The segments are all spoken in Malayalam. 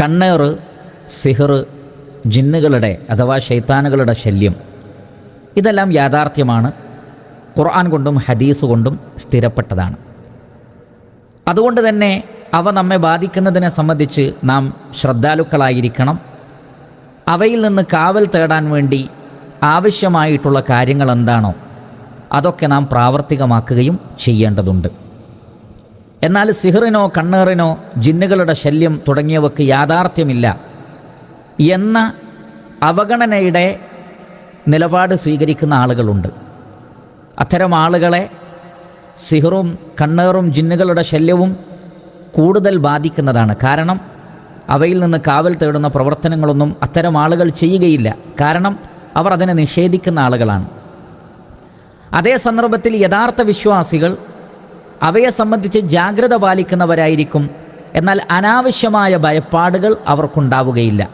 കണ്ണേറ് സിഹർ ജിന്നുകളുടെ അഥവാ ഷെയ്ത്താനുകളുടെ ശല്യം. ഇതെല്ലാം യാഥാർത്ഥ്യമാണ്. ഖുർആൻ കൊണ്ടും ഹദീസ് കൊണ്ടും സ്ഥിരപ്പെട്ടതാണ്. അതുകൊണ്ട് തന്നെ അവ നമ്മെ ബാധിക്കുന്നതിനെ സംബന്ധിച്ച് നാം ശ്രദ്ധാലുക്കളായിരിക്കണം. അവയിൽ നിന്ന് കാവൽ തേടാൻ വേണ്ടി ആവശ്യമായിട്ടുള്ള കാര്യങ്ങൾ എന്താണോ അതൊക്കെ നാം പ്രാവർത്തികമാക്കുകയും ചെയ്യേണ്ടതുണ്ട്. എന്നാൽ സിഹറിനോ കണ്ണേറിനോ ജിന്നുകളുടെ ശല്യം തുടങ്ങിയവക്ക് യാഥാർത്ഥ്യമില്ല. എന്ന അവഗണനയുടെ നിലപാട് സ്വീകരിക്കുന്ന ആളുകളുണ്ട്. അത്തരം ആളുകളെ സിഹറും കണ്ണേറും ജിന്നുകളുടെ ശല്യവും കൂടുതൽ ബാധിക്കുന്നതാണ്. കാരണം അവയിൽ നിന്ന് കാവൽ തേടുന്ന പ്രവർത്തനങ്ങളൊന്നും അത്തരം ആളുകൾ ചെയ്യുകയില്ല. കാരണം അവർ അതിനെ നിഷേധിക്കുന്ന ആളുകളാണ്. അതേ സന്ദർഭത്തിൽ യഥാർത്ഥ വിശ്വാസികൾ അവയെ സംബന്ധിച്ച് ജാഗ്രത പാലിക്കുന്നവരായിരിക്കും. എന്നാൽ അനാവശ്യമായ ഭയപ്പാടുകൾ അവർക്കുണ്ടാവുകയില്ല.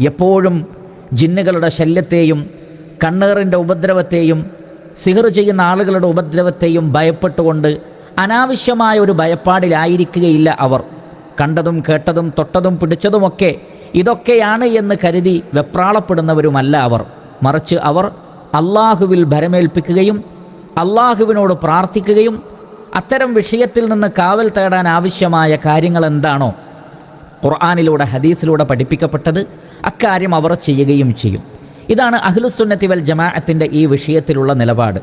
എപ്പോഴും ജിന്നുകളുടെ ശല്യത്തെയും കണ്ണേറിന്റെ ഉപദ്രവത്തെയും സിഹർ ചെയ്യുന്ന ആളുകളുടെ ഉപദ്രവത്തെയും ഭയപ്പെട്ടുകൊണ്ട് അനാവശ്യമായ ഒരു ഭയപ്പാടിലായിരിക്കുകയില്ല അവർ. കണ്ടതും കേട്ടതും തൊട്ടതും പിടിച്ചതുമൊക്കെ ഇതൊക്കെയാണ് എന്ന് കരുതി വെപ്രാളപ്പെടുന്നവരുമല്ല അവർ. മറിച്ച് അവർ അള്ളാഹുവിൽ ഭരമേൽപ്പിക്കുകയും അള്ളാഹുവിനോട് പ്രാർത്ഥിക്കുകയും അത്തരം വിഷയത്തിൽ നിന്ന് കാവൽ തേടാൻ ആവശ്യമായ കാര്യങ്ങൾ എന്താണോ ഖുർആാനിലൂടെ ഹദീസിലൂടെ പഠിപ്പിക്കപ്പെട്ടത് അക്കാര്യം അവർ ചെയ്യുകയും ചെയ്യും. ഇതാണ് അഹ്ലുസുന്നത്തി വൽ ജമാഅത്തിന്റെ ഈ വിഷയത്തിലുള്ള നിലപാട്.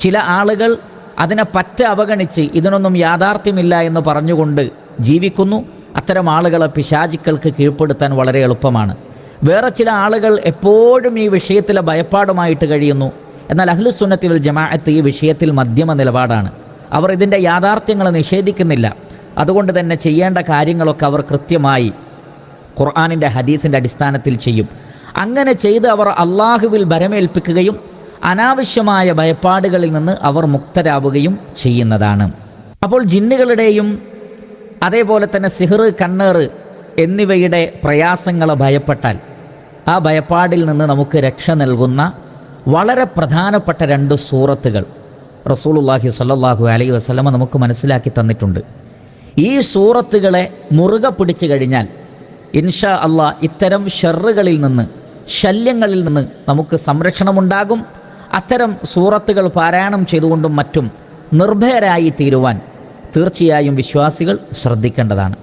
ചില ആളുകൾ അതിനെ പറ്റ അവഗണിച്ച് ഇതിനൊന്നും യാഥാർത്ഥ്യമില്ല എന്ന് പറഞ്ഞുകൊണ്ട് ജീവിക്കുന്നു. അത്തരം ആളുകളെ പിശാചിക്കൾക്ക് കീഴ്പ്പെടുത്താൻ വളരെ എളുപ്പമാണ്. വേറെ ചില ആളുകൾ എപ്പോഴും ഈ വിഷയത്തിലെ ഭയപ്പാടുമായിട്ട് കഴിയുന്നു. എന്നാൽ അഹ്ലുസുന്നത്തി വൽ ജമാഅത്ത് ഈ വിഷയത്തിൽ മധ്യമ നിലപാടാണ്. അവർ ഇതിന്റെ യാഥാർത്ഥ്യങ്ങൾ നിഷേധിക്കുന്നില്ല. അതുകൊണ്ട് തന്നെ ചെയ്യേണ്ട കാര്യങ്ങളൊക്കെ അവർ കൃത്യമായി ഖുർആാനിന്റെ ഹദീസിന്റെ അടിസ്ഥാനത്തിൽ ചെയ്യും. അങ്ങനെ ചെയ്ത് അവർ അള്ളാഹുവിൽ ഭരമേൽപ്പിക്കുകയും അനാവശ്യമായ ഭയപ്പാടുകളിൽ നിന്ന് അവർ മുക്തരാവുകയും ചെയ്യുന്നതാണ്. അപ്പോൾ ജിന്നുകളുടെയും അതേപോലെ തന്നെ സിഹർ കണ്ണേറ് എന്നിവയുടെ പ്രയാസങ്ങൾ ഭയപ്പെട്ടാൽ ആ ഭയപ്പാടിൽ നിന്ന് നമുക്ക് രക്ഷ നൽകുന്ന വളരെ പ്രധാനപ്പെട്ട രണ്ട് സൂറത്തുകൾ. റസൂലുള്ളാഹി സല്ലാഹു അലൈഹി വസ്ലമ നമുക്ക് മനസ്സിലാക്കി തന്നിട്ടുണ്ട്. ഈ സൂറത്തുകളെ മുറുകെ പിടിച്ചു കഴിഞ്ഞാൽ ഇൻഷാ അള്ളാ ഇത്തരം ഷെറുകളിൽ നിന്ന് ശല്യങ്ങളിൽ നിന്ന് നമുക്ക് സംരക്ഷണമുണ്ടാകും. അത്തരം സൂറത്തുകൾ പാരായണം ചെയ്തുകൊണ്ടും മറ്റും നിർഭയരായി തീരുവാൻ തീർച്ചയായും വിശ്വാസികൾ ശ്രദ്ധിക്കേണ്ടതാണ്.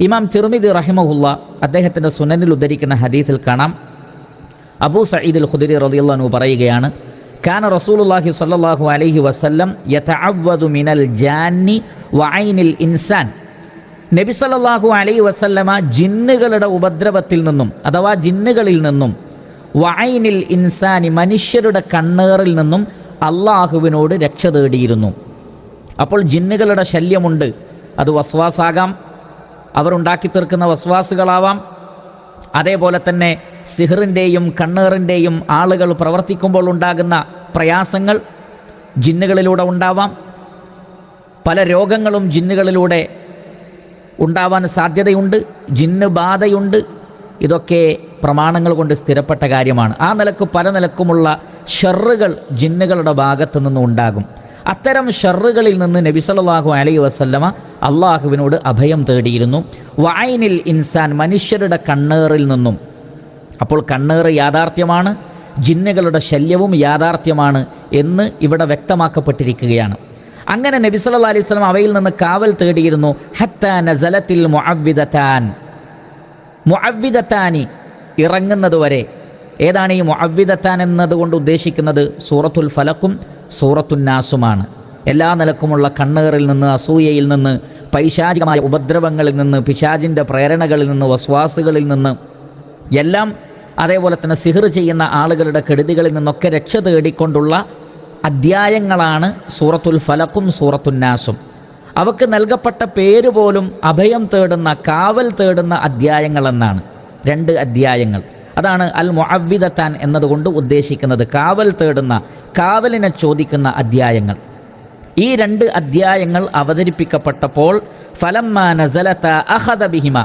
ഇമാം തിർമിദി റഹിമഹുല്ല അദ്ദേഹത്തിന്റെ സുനനിൽ ഉദ്ധരിക്കുന്ന ഹദീസിൽ കാണാം. അബൂ സയ്യിദുൽ ഖുദരി റളിയല്ലാഹു പറയുകയാണ് കാന റസൂലുള്ളാഹി സ്വല്ലല്ലാഹു അലൈഹി വസല്ലം യതഅവ്വദു മിനൽ ജാന്നി വഐനിൽ ഇൻസാൻ നബി സല്ലാഹു അലൈഹി വസല്ലമ ജിന്നുകളുടെ ഉപദ്രവത്തിൽ നിന്നും അഥവാ ജിന്നുകളിൽ നിന്നും വൈനിൽ ഇൻസാനി മനുഷ്യരുടെ കണ്ണേറിൽ നിന്നും അള്ളാഹുവിനോട് രക്ഷ തേടിയിരുന്നു. അപ്പോൾ ജിന്നുകളുടെ ശല്യമുണ്ട്. അത് വസ്വാസാകാം. അവരുണ്ടാക്കി തീർക്കുന്ന വസ്വാസുകളാവാം. അതേപോലെ തന്നെ സിഹറിന്റെയും കണ്ണേറിന്റെയും ആളുകൾ പ്രവർത്തിക്കുമ്പോൾ ഉണ്ടാകുന്ന പ്രയാസങ്ങൾ ജിന്നുകളിലൂടെ ഉണ്ടാവാം. പല രോഗങ്ങളും ജിന്നുകളിലൂടെ ഉണ്ടാവാൻ സാധ്യതയുണ്ട് ജിന്ന് ബാധയുണ്ട്. ഇതൊക്കെ പ്രമാണങ്ങൾ കൊണ്ട് സ്ഥിരപ്പെട്ട കാര്യമാണ്. ആ നിലയ്ക്ക് പല നിലക്കുമുള്ള ഷെറുകൾ ജിന്നുകളുടെ ഭാഗത്തു നിന്നും ഉണ്ടാകും. അത്തരം ഷെറുകളിൽ നിന്ന് നബിസലാഹു അലൈ വസല്ലമ അള്ളാഹുവിനോട് അഭയം തേടിയിരുന്നു. വായനിൽ ഇൻസാൻ മനുഷ്യരുടെ കണ്ണേറിൽ നിന്നും അപ്പോൾ കണ്ണേറ് യാഥാർത്ഥ്യമാണ് ജിന്നുകളുടെ ശല്യവും യാഥാർത്ഥ്യമാണ് എന്ന് ഇവിടെ വ്യക്തമാക്കപ്പെട്ടിരിക്കുകയാണ്. അങ്ങനെ നബി സല്ലല്ലാഹു അലൈഹി സ്വലം അവയിൽ നിന്ന് കാവൽ തേടിയിരുന്നു ഹത്ത നസലത്തിൽ മുഅവ്വിദത്താൻ. മുഅവ്വിദത്താനി ഇറങ്ങുന്നതുവരെ ഏതാണ് ഈ മുഅവ്വിദത്താൻ എന്നതുകൊണ്ട് ഉദ്ദേശിക്കുന്നത്? സൂറത്തുൽ ഫലക്കും സൂറത്തുന്നാസുമാണ് എല്ലാ നിലക്കുമുള്ള കണ്ണേറിൽ നിന്ന് അസൂയയിൽ നിന്ന് പൈശാചികമായ ഉപദ്രവങ്ങളിൽ നിന്ന് പിശാചിന്റെ പ്രേരണകളിൽ നിന്ന് വസ്വാസുകളിൽ നിന്ന് എല്ലാം അതേപോലെ തന്നെ സിഹർ ചെയ്യുന്ന ആളുകളുടെ കെടുതികളിൽ നിന്നൊക്കെ രക്ഷ തേടിക്കൊണ്ടുള്ള അധ്യായങ്ങളാണ് സൂറത്തുൽ ഫലക്കും സൂറത്തുന്നാസും അവക്ക് നൽകപ്പെട്ട പേര് പോലും അഭയം തേടുന്ന കാവൽ തേടുന്ന അധ്യായങ്ങളെന്നാണ് രണ്ട് അധ്യായങ്ങൾ. അതാണ് അൽ മുഅവ്വിദത്താൻ എന്നതുകൊണ്ട് ഉദ്ദേശിക്കുന്നത് കാവൽ തേടുന്ന കാവലിനെ ചോദിക്കുന്ന അധ്യായങ്ങൾ. ഈ രണ്ട് അധ്യായങ്ങൾ അവതരിപ്പിക്കപ്പെട്ടപ്പോൾ ഫലമ്മ നസലത്ത അഹദ ബിഹിമ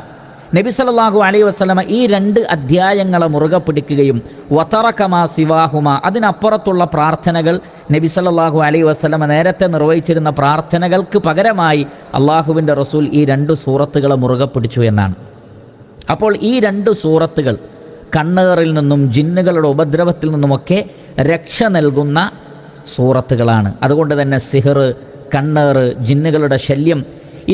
നബി സല്ലല്ലാഹു അലൈഹി വസല്ലമ ഈ രണ്ട് അധ്യായങ്ങളെ മുറുകെ പിടിക്കുകയും വത്തറക്കമാ സിവാഹുമ അതിനപ്പുറത്തുള്ള പ്രാർത്ഥനകൾ നബി സല്ലല്ലാഹു അലൈഹി വസല്ലമ നേരത്തെ നിർവഹിച്ചിരുന്ന പ്രാർത്ഥനകൾക്ക് പകരമായി അള്ളാഹുവിന്റെ റസൂൽ ഈ രണ്ട് സൂറത്തുകളെ മുറുകെ പിടിച്ചു എന്നാണ്. അപ്പോൾ ഈ രണ്ട് സൂറത്തുകൾ കണ്ണേറിൽ നിന്നും ജിന്നുകളുടെ ഉപദ്രവത്തിൽ നിന്നുമൊക്കെ രക്ഷ നൽകുന്ന സൂറത്തുകളാണ്. അതുകൊണ്ട് തന്നെ സിഹർ കണ്ണേറ് ജിന്നുകളുടെ ശല്യം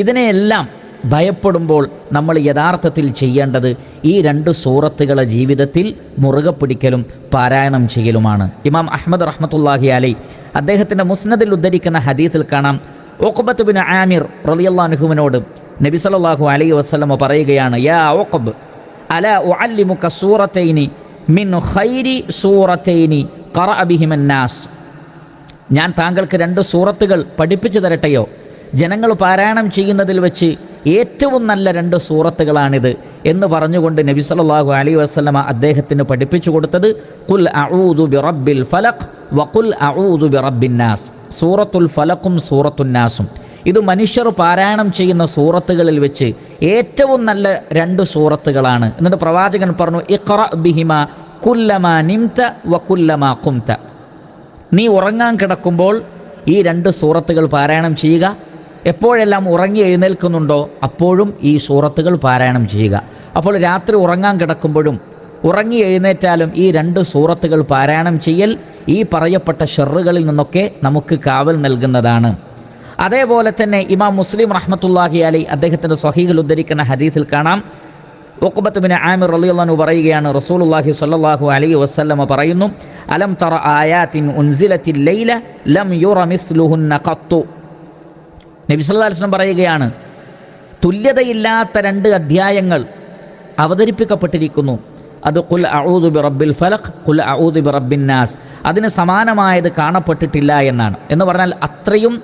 ഇതിനെയെല്ലാം ഭയപ്പെടുമ്പോൾ നമ്മൾ യഥാർത്ഥത്തിൽ ചെയ്യേണ്ടത് ഈ രണ്ട് സൂറത്തുകളെ ജീവിതത്തിൽ മുറുകെ പിടിക്കലും പാരായണം ചെയ്യലുമാണ്. ഇമാം അഹമ്മദ് റഹ്മത്തുല്ലാഹി അലൈ അദ്ദേഹത്തിന്റെ മുസ്നദിൽ ഉദ്ധരിക്കുന്ന ഹദീസിൽ കാണാം. ഓക്കബത്ത് ബിൻ ആമിർ റലിയല്ലാനുഹുവിനോട് നബി സല്ലല്ലാഹു അലൈഹി വസ്ലമ പറയുകയാണ് യാ ഓഖബ് അല ഉഅല്ലിമുക സൂറത്തൈനി മിൻ ഖൈരി സൂറത്തൈനി ഖറഅ അബിഹിമന്നാസ് ഞാൻ താങ്കൾക്ക് രണ്ട് സൂറത്തുകൾ പഠിപ്പിച്ചു തരട്ടെയോ? ജനങ്ങൾ പാരായണം ചെയ്യുന്നതിൽ വെച്ച് ഏറ്റവും നല്ല രണ്ട് സൂറത്തുകളാണിത് എന്ന് പറഞ്ഞുകൊണ്ട് നബി സല്ലാഹു അലൈഹി വസ്ലമ അദ്ദേഹത്തിന് പഠിപ്പിച്ചു കൊടുത്തത് കുൽ അഊദു ബിറബിൽ ഫലഖ് വഖുൽ അഊദു ബി റബ്ബിൻ നാസ്. സൂറത്തുൽ ഫലഖും സൂറത്തുന്നാസും ഇത് മനുഷ്യർ പാരായണം ചെയ്യുന്ന സൂറത്തുകളിൽ വെച്ച് ഏറ്റവും നല്ല രണ്ട് സൂറത്തുകളാണ്. എന്നിട്ട് പ്രവാചകൻ പറഞ്ഞു ഇഖ്റ ബിഹിമ കുല്ലമാ നിംത വ കുംത. നീ ഉറങ്ങാൻ കിടക്കുമ്പോൾ ഈ രണ്ട് സൂറത്തുകൾ പാരായണം ചെയ്യുക എപ്പോഴെല്ലാം ഉറങ്ങി എഴുന്നേൽക്കുന്നുണ്ടോ അപ്പോഴും ഈ സൂറത്തുകൾ പാരായണം ചെയ്യുക. അപ്പോൾ രാത്രി ഉറങ്ങാൻ കിടക്കുമ്പോഴും ഉറങ്ങി എഴുന്നേറ്റാലും ഈ രണ്ട് സൂറത്തുകൾ പാരായണം ചെയ്യൽ ഈ പറയപ്പെട്ട ഷെറുകളിൽ നിന്നൊക്കെ നമുക്ക് കാവൽ നൽകുന്നതാണ്. അതേപോലെ തന്നെ ഇമാം മുസ്ലിം റഹ്മത്തുല്ലാഹി അലി അദ്ദേഹത്തിന്റെ സ്വഹീഹിൽ ഉദ്ധരിക്കുന്ന ഹദീസിൽ കാണാം. ഉഖബത്ത് ബിൻ ആമിർ റളിയല്ലാഹു പറയുകയാണ് റസൂലുള്ളാഹി സ്വല്ലല്ലാഹു അലൈഹി വസല്ലമ പറയുന്നു അലം തറ ആയാത്തിൻ ഉൻസിലത്തിൽ ലൈല ലം യുറ മിസ്ലുഹുന്ന ഖത്തു. നബി സല്ലല്ലാഹു അലൈഹി വസല്ലം പറയുകയാണ് തുല്യതയില്ലാത്ത രണ്ട് അധ്യായങ്ങൾ അവതരിപ്പിക്കപ്പെട്ടിരിക്കുന്നു. അത് കുൽ അഊദു ബി റബ്ബിൽ ഫലഖ് കുൽ അഊദു ബി റബ്ബിൻ നാസ്. അതിന് സമാനമായത് കാണപ്പെട്ടിട്ടില്ല എന്നാണ്. എന്ന് പറഞ്ഞാൽ അത്രയും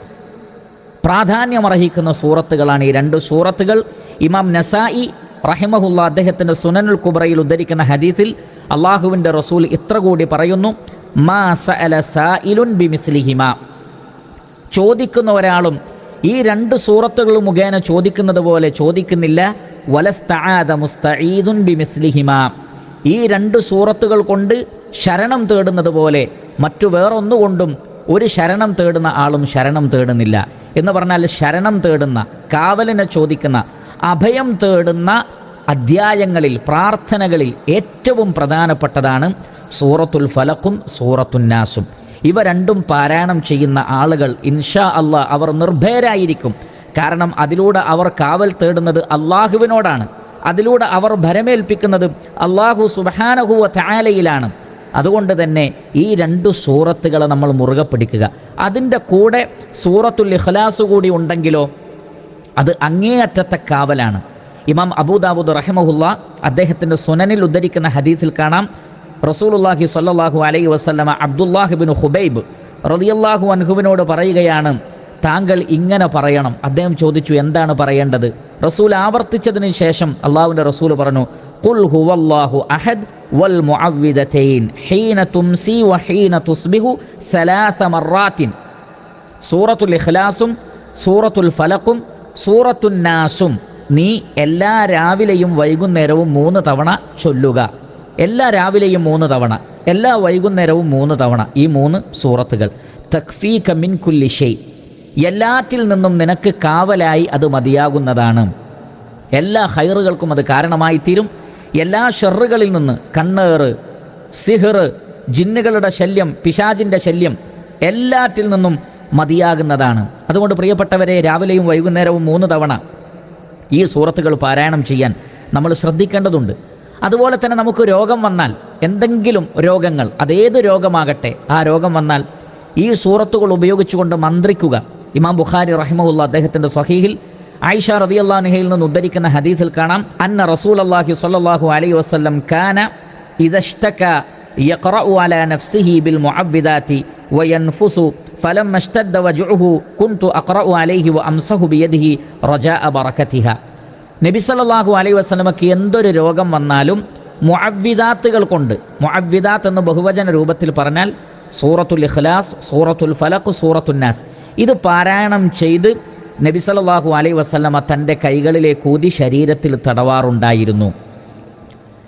പ്രാധാന്യമർഹിക്കുന്ന സൂറത്തുകളാണ് ഈ രണ്ട് സൂറത്തുകൾ. ഇമാം നസായി റഹിമഹുല്ല അദ്ദേഹത്തിന്റെ സുനനുൽ കുബ്രയിൽ ഉദ്ധരിക്കുന്ന ഹദീസിൽ അള്ളാഹുവിന്റെ റസൂൽ ഇത്ര കൂടി പറയുന്നു മാ സഅല സായിലുൻ ബിമിസ്ലിഹിമ. ചോദിക്കുന്ന ഒരാളും ഈ രണ്ട് സൂറത്തുകൾ മുഖേന ചോദിക്കുന്നത് പോലെ ചോദിക്കുന്നില്ല. വലസ്തആദ മുസ്തഈദുൻ ഈ രണ്ട് സൂറത്തുകൾ കൊണ്ട് ശരണം തേടുന്നത് പോലെ മറ്റു വേറൊന്നുകൊണ്ടും ഒരു ശരണം തേടുന്ന ആളും ശരണം തേടുന്നില്ല. എന്ന് പറഞ്ഞാൽ ശരണം തേടുന്ന കാവലിനെ ചോദിക്കുന്ന അഭയം തേടുന്ന അധ്യായങ്ങളിൽ പ്രാർത്ഥനകളിൽ ഏറ്റവും പ്രധാനപ്പെട്ടതാണ് സൂറത്തുൽ ഫലക്കും സൂറത്തുന്നാസും ഇവ രണ്ടും പാരായണം ചെയ്യുന്ന ആളുകൾ ഇൻഷാ അള്ളാഹ് അവർ നിർഭയരായിരിക്കും. കാരണം അതിലൂടെ അവർ കാവൽ തേടുന്നത് അള്ളാഹുവിനോടാണ്. അതിലൂടെ അവർ ഭരമേൽപ്പിക്കുന്നത് അള്ളാഹു സുബാനഹുവ താലയിലാണ് അതുകൊണ്ട് തന്നെ ഈ രണ്ട് സൂറത്തുകളെ നമ്മൾ മുറുകെ പിടിക്കുക. അതിന്റെ കൂടെ സൂറത്തുൽ ഇഖ്ലാസ് കൂടി ഉണ്ടെങ്കിലോ അത് അങ്ങേയറ്റത്തെ കാവലാണ്. ഇമാം അബൂദാബുദ് റഹിമഹുല്ല അദ്ദേഹത്തിന്റെ സുനനിൽ ഉദ്ധരിക്കുന്ന ഹദീസിൽ കാണാം. റസൂലുല്ലാഹി സ്വല്ലല്ലാഹു അലൈഹി വസല്ലമ അബ്ദുല്ലാഹിബിൻ ഹുബൈബ് റളിയല്ലാഹു അൻഹുവിനോട് പറയുകയാണ് താങ്കൾ ഇങ്ങനെ പറയണം. അദ്ദേഹം ചോദിച്ചു എന്താണ് പറയേണ്ടത്? റസൂൽ ആവർത്തിച്ചതിന് ശേഷം അള്ളാഹുവിന്റെ റസൂൽ പറഞ്ഞു ഖുൽ ഹുവല്ലാഹു അഹദ് വൽ മുഅവ്വിദതൈൻ ഹീന തുംസി വഹീന തുസ്ബിഹു സലാസ മറാത്തിൻ. സൂറത്തുൽ ഇഖ്ലാസും സൂറത്തുൽ ഫലക്കും സൂറത്തുന്നാസും നീ എല്ലാ രാവിലെയും വൈകുന്നേരവും മൂന്ന് തവണ ചൊല്ലുക. എല്ലാ രാവിലെയും മൂന്ന് തവണ എല്ലാ വൈകുന്നേരവും മൂന്ന് തവണ ഈ മൂന്ന് സൂറത്തുകൾ. തഖ്ഫീ കമിൻ കുല്ലി ഷെയ് എല്ലാറ്റിൽ നിന്നും നിനക്ക് കാവലായി അത് മതിയാകുന്നതാണ്. എല്ലാ ഹൈറുകൾക്കും അത് കാരണമായി തീരും. എല്ലാ ഷെറുകളിൽ നിന്ന് കണ്ണേറ് സിഹർ ജിന്നുകളുടെ ശല്യം പിശാജിന്റെ ശല്യം എല്ലാറ്റിൽ നിന്നും മതിയാകുന്നതാണ്. അതുകൊണ്ട് പ്രിയപ്പെട്ടവരെ രാവിലെയും വൈകുന്നേരവും മൂന്ന് തവണ ഈ സൂറത്തുകൾ പാരായണം ചെയ്യാൻ നമ്മൾ ശ്രദ്ധിക്കേണ്ടതുണ്ട്. അതുപോലെ തന്നെ നമുക്ക് രോഗം വന്നാൽ എന്തെങ്കിലും രോഗങ്ങൾ അതേത് രോഗമാകട്ടെ ആ രോഗം വന്നാൽ ഈ സൂറത്തുകൾ ഉപയോഗിച്ചുകൊണ്ട് മന്ത്രിക്കുക ഇമാം ബുഖാരി റഹിമഹുല്ല അദ്ദേഹത്തിൻ്റെ സ്വഹീഹിൽ ആയിഷ റതിയല്ലാഹുഹയിൽ നിന്ന് ഉദ്ധരിക്കുന്ന ഹദീസിൽ കാണാം അന്ന റസൂൽ അള്ളാഹി സ്വല്ലല്ലാഹു അലൈഹി വസല്ലം കാന ഇദഷ്തക യഖറഉ അലാ നഫ്സിഹി ബിൽ മുഅവ്വിദാതി വയൻഫുസു فلما اشتد وجعه كنت أقرأ عليه وأمسه بيده رجاء بركتها നബി സല്ലല്ലാഹു അലൈഹി വസല്ലമക്ക് എന്തൊരു രോഗം വന്നാലും മുഅവ്വിദാത്തുകൾ കൊണ്ട് മുഅവ്വിദാത്ത് എന്ന് ബഹുവചന രൂപത്തിൽ പറഞ്ഞാൽ സൂറത്തുൽ ഇഖ്ലാസ് സൂറത്തുൽ ഫലഖ് സൂറത്തുന്നാസ് ഇത് പാരായണം ചെയ്ത് നബി സല്ലല്ലാഹു അലൈഹി വസല്ലമ തന്റെ കൈകളിലേക്ക് ഊതി ശരീരത്തിൽ തടവാറുണ്ടായിരുന്നു.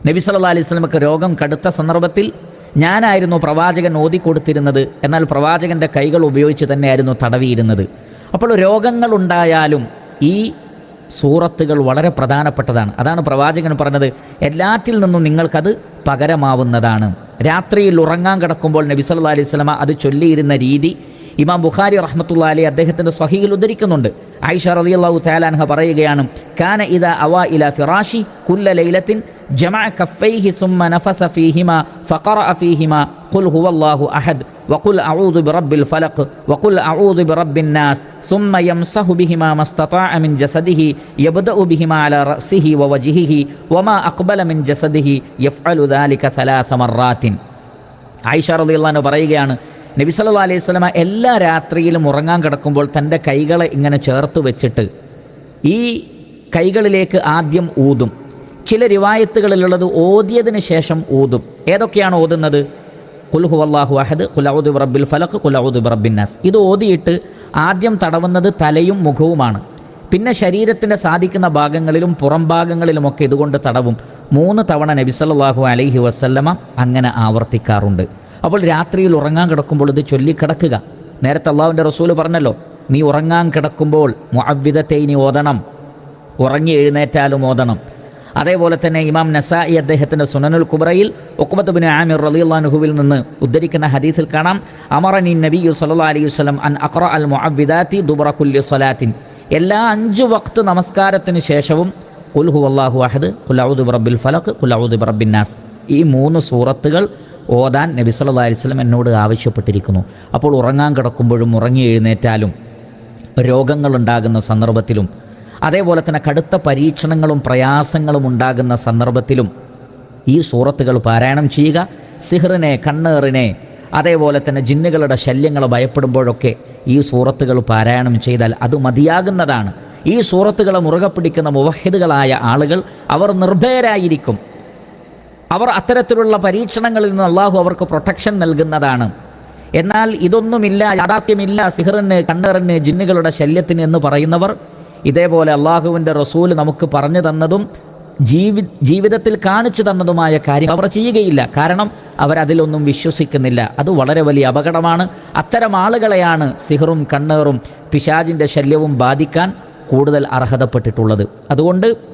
നബി സല്ലല്ലാഹു അലൈഹി വസല്ലമക്ക് രോഗം കടുത്ത സന്ദർഭത്തിൽ ഞാനായിരുന്നു പ്രവാചകൻ ഓതി കൊടുത്തിരുന്നത് എന്നാൽ പ്രവാചകന്റെ കൈകൾ ഉപയോഗിച്ച് തന്നെയായിരുന്നു തടവിയിരുന്നത്. അപ്പോൾ രോഗങ്ങളുണ്ടായാലും ഈ സൂറത്തുകൾ വളരെ പ്രധാനപ്പെട്ടതാണ്. അതാണ് പ്രവാചകൻ പറഞ്ഞത് എല്ലാറ്റിൽ നിന്നും നിങ്ങൾക്കത് പകരമാവുന്നതാണ്. രാത്രിയിൽ ഉറങ്ങാൻ കിടക്കുമ്പോൾ നബി സല്ലല്ലാഹു അലൈഹി സ്വലമ അത് ചൊല്ലിയിരുന്ന രീതി ഇമാം ബുഖാരി റഹ്മത്തുള്ള അലി അദ്ദേഹത്തിൻ്റെ സ്വഹീൽ ഉദ്ധരിക്കുന്നുണ്ട് ആയിഷ റളിയല്ലാഹു തആലാൻഹ പറയുകയാണ് കാന ഇദ അവ ഇല ഫിറാഷി കുല്ല ലൈലത്തിൻ ജമഅ കഫൈഹി സുമ്മ നഫസ ഫീഹിമ ഫഖറഅ ഫീഹിമ ഖുൽ ഹുവല്ലാഹു അഹദ് وقل أعوذ برب الفلق وقل أعوذ برب الناس ثم يمسح بهما ما استطاع من جسده يبدأ بهما على رأسه ووجهه وما أقبل من جسده يفعل ذلك ثلاث مرات ആയിഷ റളിയല്ലാഹു പറയുകയാണ് നബി സല്ലല്ലാഹു അലൈഹി വസല്ലമ എല്ലാ രാത്രിയിലും ഉറങ്ങാൻ കിടക്കുമ്പോൾ തന്റെ കൈകളെ ഇങ്ങനെ ചേർത്ത് വെച്ചിട്ട് ഈ കൈകളിലേക്ക് ആദ്യം ഊതും. ചില റിവായത്തുകളിലുള്ളത് ഓതിയതിന് ശേഷം ഊതും. ഏതൊക്കെയാണ് ഓതുന്നത്? കുൽഹു അള്ളാഹു അഹദ് കുലൌദ് റബ്ബിൽ ഫലഖ് കുലൌദ് റബ്ബിൻ നാസ്. ഇത് ഓതിയിട്ട് ആദ്യം തടവുന്നത് തലയും മുഖവുമാണ്. പിന്നെ ശരീരത്തിന്റെ സാധിക്കുന്ന ഭാഗങ്ങളിലും പുറം ഭാഗങ്ങളിലുമൊക്കെ ഇതുകൊണ്ട് തടവും. മൂന്ന് തവണ നബി സല്ലല്ലാഹു അലൈഹി വസല്ലമ അങ്ങനെ ആവർത്തിക്കാറുണ്ട്. അപ്പോൾ രാത്രിയിൽ ഉറങ്ങാൻ കിടക്കുമ്പോൾ ഇത് ചൊല്ലിക്കിടക്കുക നേരത്തെ അള്ളാഹുവിന്റെ റസൂൽ പറഞ്ഞല്ലോ നീ ഉറങ്ങാൻ കിടക്കുമ്പോൾ മുഅവ്വിദത്തെ ഇനി ഓതണം. ഉറങ്ങി എഴുന്നേറ്റാലും ഓതണം. അതേപോലെ തന്നെ ഇമാം നസായി അദ്ദേഹത്തിന്റെ സുനനുൽ കുബ്രയിൽ ബിൻ ആമിർ റളിയല്ലാഹുവിൽ നിന്ന് ഉദ്ധരിക്കുന്ന ഹദീസിൽ കാണാം അമറനി നബിയു സല്ലാ അലൈഹി വസ്ലം അൻ അഖറ അൽ മുഅവ്വിദാത്തി ദുബറ സലാത്തിൻ എല്ലാ അഞ്ച് വക്ത് നമസ്കാരത്തിന് ശേഷവും കുൽഹു അള്ളാഹു അഹദ് കുലൗദ് റബ്ബിൽ ഫലഖ് കുലൗദ് റബ്ബിൻ നാസ്. ഈ മൂന്ന് സൂറത്തുകൾ ഓതാൻ നബി സല്ലാ അലൈഹി വസല്ലം എന്നോട് ആവശ്യപ്പെട്ടിരിക്കുന്നു. അപ്പോൾ ഉറങ്ങാൻ കിടക്കുമ്പോഴും ഉറങ്ങി എഴുന്നേറ്റാലും രോഗങ്ങളുണ്ടാകുന്ന സന്ദർഭത്തിലും അതേപോലെ തന്നെ കടുത്ത പരീക്ഷണങ്ങളും പ്രയാസങ്ങളും ഉണ്ടാകുന്ന സന്ദർഭത്തിലും ഈ സൂറത്തുകൾ പാരായണം ചെയ്യുക. സിഹറിനെ കണ്ണേറിനെ അതേപോലെ തന്നെ ജിന്നുകളുടെ ശല്യങ്ങൾ ഭയപ്പെടുമ്പോഴൊക്കെ ഈ സൂറത്തുകൾ പാരായണം ചെയ്താൽ അത് മതിയാകുന്നതാണ്. ഈ സൂറത്തുകളെ മുറുകെ പിടിക്കുന്ന മുവഹിദുകളായ ആളുകൾ അവർ നിർഭയരായിരിക്കും. അവർ അത്തരത്തിലുള്ള പരീക്ഷണങ്ങളിൽ നിന്ന് അള്ളാഹു അവർക്ക് പ്രൊട്ടക്ഷൻ നൽകുന്നതാണ്. എന്നാൽ ഇതൊന്നുമില്ല യാഥാർത്ഥ്യമില്ല സിഹറിന് കണ്ണറിന് ജിന്നുകളുടെ ശല്യത്തിന് എന്ന് പറയുന്നവർ ഇതേപോലെ അള്ളാഹുവിന്റെ റസൂൽ നമുക്ക് പറഞ്ഞു തന്നതും ജീവി ജീവിതത്തിൽ കാണിച്ചു തന്നതുമായ കാര്യം അവർ ചെയ്യുകയില്ല. കാരണം അവരതിലൊന്നും വിശ്വസിക്കുന്നില്ല. അത് വളരെ വലിയ അപകടമാണ്. അത്തരം ആളുകളെയാണ് സിഹറും കണ്ണേറും പിശാജിന്റെ ശല്യവും ബാധിക്കാൻ കൂടുതൽ അർഹതപ്പെട്ടിട്ടുള്ളത്. അതുകൊണ്ട്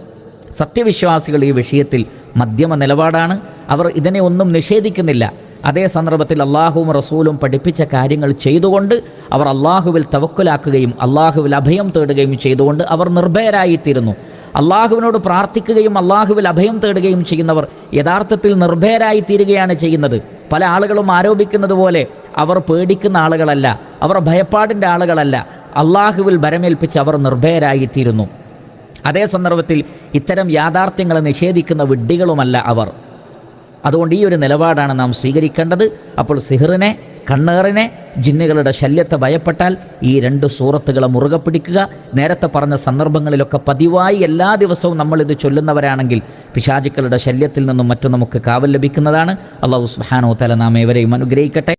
സത്യവിശ്വാസികൾ ഈ വിഷയത്തിൽ മധ്യമ നിലപാടാണ്. അവർ ഇതിനെ ഒന്നും നിഷേധിക്കുന്നില്ല. അതേ സന്ദർഭത്തിൽ അള്ളാഹുവും റസൂലും പഠിപ്പിച്ച കാര്യങ്ങൾ ചെയ്തുകൊണ്ട് അവർ അള്ളാഹുവിൽ തവക്കുലാക്കുകയും അള്ളാഹുവിൽ അഭയം തേടുകയും ചെയ്തുകൊണ്ട് അവർ നിർഭയരായിത്തീരുന്നു. അള്ളാഹുവിനോട് പ്രാർത്ഥിക്കുകയും അള്ളാഹുവിൽ അഭയം തേടുകയും ചെയ്യുന്നവർ യഥാർത്ഥത്തിൽ നിർഭയരായി തീരുകയാണ് ചെയ്യുന്നത്. പല ആളുകളും ആരോപിക്കുന്നത് പോലെ അവർ പേടിക്കുന്ന ആളുകളല്ല അവർ ഭയപ്പാടിന്റെ ആളുകളല്ല. അള്ളാഹുവിൽ ഭരമേൽപ്പിച്ച് അവർ നിർഭയരായിത്തീരുന്നു. അതേ സന്ദർഭത്തിൽ ഇത്തരം യാഥാർത്ഥ്യങ്ങളെ നിഷേധിക്കുന്ന വിഡ്ഢികളുമല്ല അവർ. അതുകൊണ്ട് ഈ ഒരു നിലപാടാണ് നാം സ്വീകരിക്കേണ്ടത്. അപ്പോൾ സിഹറിനെ കണ്ണേറിനെ ജിന്നുകളുടെ ശല്യത്തെ ഭയപ്പെട്ടാൽ ഈ രണ്ട് സൂറത്തുകളെ മുറുകെ പിടിക്കുക. നേരത്തെ പറഞ്ഞ സന്ദർഭങ്ങളിലൊക്കെ പതിവായി എല്ലാ ദിവസവും നമ്മളിത് ചൊല്ലുന്നവരാണെങ്കിൽ പിശാചുക്കളുടെ ശല്യത്തിൽ നിന്നും മറ്റും നമുക്ക് കാവൽ ലഭിക്കുന്നതാണ്. അള്ളാഹു സുഹാനോ തല നാം ഏവരെയും അനുഗ്രഹിക്കട്ടെ.